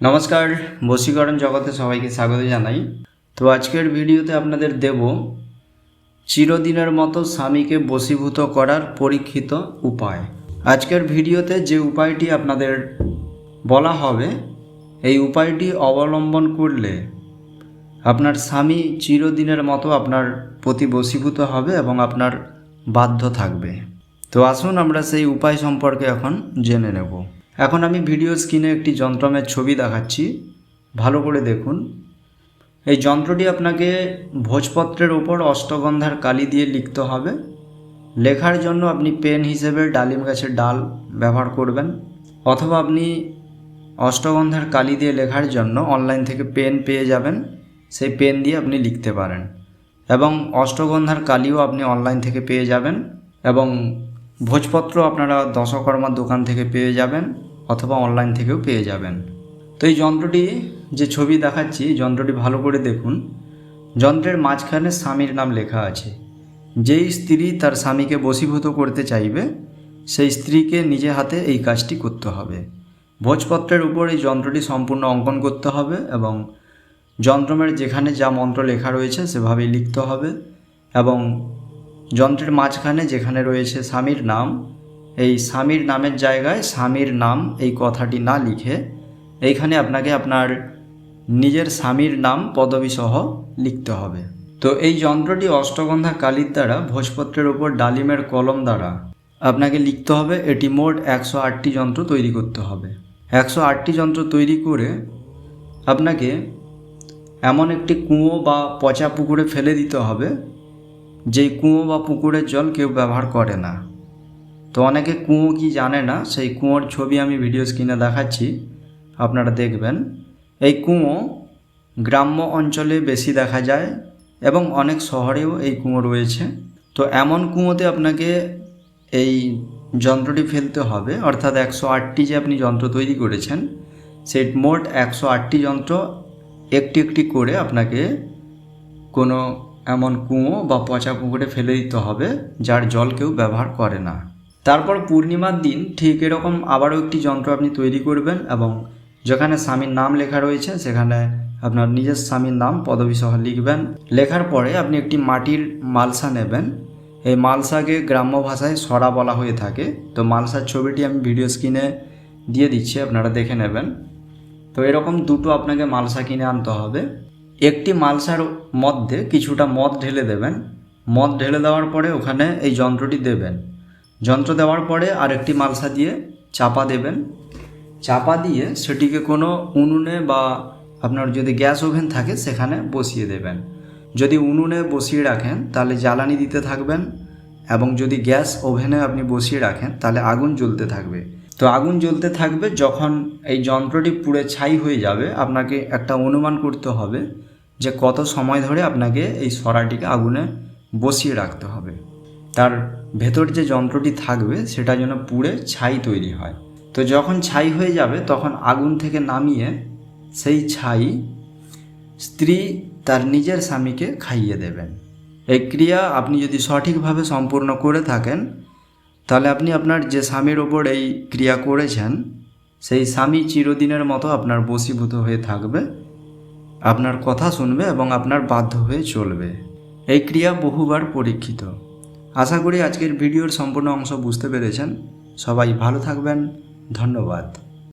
নমস্কার, বশীকরণ জগতে সবাইকে স্বাগত জানাই। তো আজকের ভিডিওতে আপনাদের দেব চিরদিনের মতো স্বামীকে বশীভূত করার পরীক্ষিত উপায়। আজকের ভিডিওতে যে উপায়টি আপনাদের বলা হবে, এই উপায়টি অবলম্বন করলে আপনার স্বামী চিরদিনের মতো আপনার প্রতি বশীভূত হবে এবং আপনার বাধ্য থাকবে। তো আসুন আমরা সেই উপায় সম্পর্কে এখন জেনে নেব। এখন আমি ভিডিও স্ক্রিনে একটি যন্ত্রমের ছবি দেখাচ্ছি। ভালো করে দেখুন। এই যন্ত্রটি আপনাকে ভোজপত্রের ওপর অষ্টগন্ধার কালি দিয়ে লিখতে হবে। লেখার জন্য আপনি পেন হিসেবে ডালিম গাছের ডাল ব্যবহার করবেন। অথবা আপনি অষ্টগন্ধার কালি দিয়ে লেখার জন্য অনলাইন থেকে পেন পেয়ে যাবেন। সেই পেন দিয়ে আপনি লিখতে পারেন। এবং অষ্টগন্ধার কালিও আপনি অনলাইন থেকে পেয়ে যাবেন। এবং ভোজপত্র আপনারা দশকর্মার দোকান থেকে পেয়ে যাবেন। অথবা অনলাইন থেকেও পেয়ে যাবেন। তো এই যন্ত্রটি যে ছবি দেখাচ্ছি, যন্ত্রটি ভালো করে দেখুন। যন্ত্রের মাঝখানে স্বামীর নাম লেখা আছে। যেই স্ত্রী তার স্বামীকে বশীভূত করতে চাইবে, সেই স্ত্রীকে নিজে হাতে এই কাজটি করতে হবে। ভোজপত্রের উপর এই যন্ত্রটি সম্পূর্ণ অঙ্কন করতে হবে এবং যন্ত্রমের যেখানে যা মন্ত্র লেখা রয়েছে সেভাবেই লিখতে হবে এবং যন্ত্রের মাঝখানে যেখানে রয়েছে স্বামীর নাম এই স্বামীর নামের জায়গায় স্বামীর নাম এই কথাটি না লিখে এইখানে আপনাকে আপনার নিজের স্বামীর নাম, পদবীসহ লিখতে হবে। তো এই যন্ত্রটি অষ্টগন্ধা কালির দ্বারা, ভোজপত্রের উপর ডালিমের কলম দ্বারা আপনাকে লিখতে হবে। এটি মোট একশো আটটি যন্ত্র তৈরি করতে হবে। একশো আটটি যন্ত্র তৈরি করে আপনাকে এমন একটি কুঁয়ো বা পচা পুকুরে ফেলে দিতে হবে, যেই কুঁয়ো বা পুকুরের জল কেউ ব্যবহার করে না। তো অনেকে কুঁয়ো কি জানে না, সেই কুঁয়োর ছবি আমি ভিডিও স্ক্রিনে দেখাচ্ছি, আপনারা দেখবেন। এই কুঁয়ো গ্রাম্য অঞ্চলে বেশি দেখা যায় এবং অনেক শহরেও এই কুঁয়ো রয়েছে। তো এমন কুঁয়োতে আপনাকে এই যন্ত্রটি ফেলতে হবে, অর্থাৎ একশো আটটি যে আপনি যন্ত্র তৈরি করেছেন, সেই মোট একশো আটটি যন্ত্র একটি একটি করে আপনাকে কোনো এমন কুঁয়ো বা পচা পুকুরে ফেলে দিতে হবে, যার জল কেউ ব্যবহার করে না। তারপর পূর্ণিমার দিন ঠিক এরকম আবারও একটি যন্ত্র আপনি তৈরি করবেন এবং যেখানে স্বামীর নাম লেখা রয়েছে, সেখানে আপনার নিজের স্বামীর নাম, পদবী সহ লিখবেন। লেখার পরে আপনি একটি মাটির মালসা নেবেন। এই মালসাকে গ্রাম্য ভাষায় সরা বলা হয়ে থাকে। তো মালসার ছবিটি আমি ভিডিও স্ক্রিনে দিয়ে দিচ্ছি, আপনারা দেখে নেবেন। তো এরকম দুটো আপনাকে মালসা কিনে আনতে হবে। একটি মালসার মধ্যে কিছুটা মদ ঢেলে দেবেন। মদ ঢেলে দেওয়ার পরে ওখানে এই যন্ত্রটি দেবেন। যন্ত্র দেওয়ার পরে আরেকটি মালসা দিয়ে চাপা দেবেন। চাপা দিয়ে সেটিকে কোনো উনুনে বা আপনার যদি গ্যাস ওভেন থাকে সেখানে বসিয়ে দেবেন। যদি উনুনে বসিয়ে রাখেন তাহলে জ্বালানি দিতে থাকবেন এবং যদি গ্যাস ওভেনে আপনি বসিয়ে রাখেন তাহলে আগুন জ্বলতে থাকবে। তো আগুন জ্বলতে থাকবে যখন এই যন্ত্রটি পুড়ে ছাই হয়ে যাবে, আপনাকে একটা অনুমান করতে হবে যে কত সময় ধরে আপনাকে এই সরাটিকে আগুনে বসিয়ে রাখতে হবে। তার ভেতর যে যন্ত্রটি থাকবে সেটা যেন পুড়ে ছাই তৈরি হয়। তো যখন ছাই হয়ে যাবে, তখন আগুন থেকে নামিয়ে সেই ছাই স্ত্রী তার নিজের স্বামীকে খাইয়ে দেবেন। এই ক্রিয়া আপনি যদি সঠিকভাবে সম্পূর্ণ করে থাকেন, তাহলে আপনি আপনার যে স্বামীর ওপর এই ক্রিয়া করেছেন, সেই স্বামী চিরদিনের মতো আপনার বশীভূত হয়ে থাকবে, আপনার কথা শুনবে এবং আপনার বাধ্য হয়ে চলবে। এই ক্রিয়া বহুবার পরীক্ষিত। আশা করি আজকের ভিডিওর সম্পূর্ণ অংশ বুঝতে পেরেছেন। সবাই ভালো থাকবেন। ধন্যবাদ।